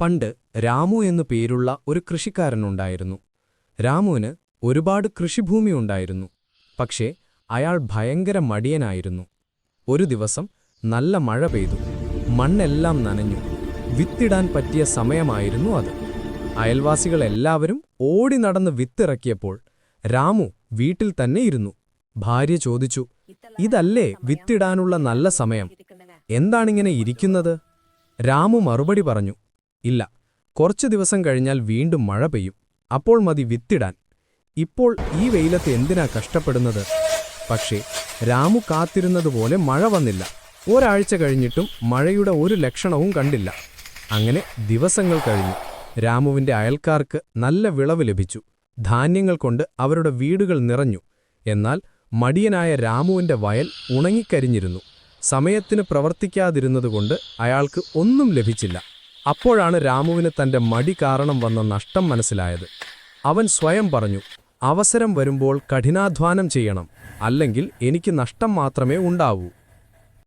പണ്ട് രാമു എന്നു പേരുള്ള ഒരു കൃഷിക്കാരനുണ്ടായിരുന്നു. രാമുവിന് ഒരുപാട് കൃഷിഭൂമി ഉണ്ടായിരുന്നു. പക്ഷേ അയാൾ ഭയങ്കര മടിയനായിരുന്നു. ഒരു ദിവസം നല്ല മഴ പെയ്തു. മണ്ണെല്ലാം നനഞ്ഞു. വിത്തിടാൻ പറ്റിയ സമയമായിരുന്നു അത്. അയൽവാസികളെല്ലാവരും ഓടി നടന്ന് വിത്തിറക്കിയപ്പോൾ രാമു വീട്ടിൽ തന്നെ ഇരുന്നു. ഭാര്യ ചോദിച്ചു ഇതല്ലേ വിത്തിടാനുള്ള നല്ല സമയം? എന്താണിങ്ങനെ ഇരിക്കുന്നത്? രാമു മറുപടി പറഞ്ഞു ഇല്ല. കുറച്ചു ദിവസം കഴിഞ്ഞാൽ വീണ്ടും മഴ പെയ്യും. അപ്പോൾ മതി വിത്തിടാൻ. ഇപ്പോൾ ഈ വെയിലത്ത് എന്തിനാ കഷ്ടപ്പെടുന്നത്? പക്ഷേ രാമു കാത്തിരുന്നതുപോലെ മഴ വന്നില്ല. ഒരാഴ്ച കഴിഞ്ഞിട്ടും മഴയുടെ ഒരു ലക്ഷണവും കണ്ടില്ല. അങ്ങനെ ദിവസങ്ങൾ കഴിഞ്ഞു. രാമുവിന്റെ അയൽക്കാർക്ക് നല്ല വിളവ് ലഭിച്ചു. ധാന്യങ്ങൾ കൊണ്ട് അവരുടെ വീടുകൾ നിറഞ്ഞു. എന്നാൽ മടിയനായ രാമുവിന്റെ വയൽ ഉണങ്ങിക്കരിഞ്ഞിരുന്നു. സമയത്തിന് പ്രവർത്തിക്കാതിരുന്നതുകൊണ്ട് അയാൾക്ക് ഒന്നും ലഭിച്ചില്ല. അപ്പോഴാണ് രാമുവിന് തന്റെ മടി കാരണം വന്ന നഷ്ടം മനസ്സിലായത്. അവൻ സ്വയം പറഞ്ഞു അവസരം വരുമ്പോൾ കഠിനാധ്വാനം ചെയ്യണം. അല്ലെങ്കിൽ എനിക്ക് നഷ്ടം മാത്രമേ ഉണ്ടാവൂ.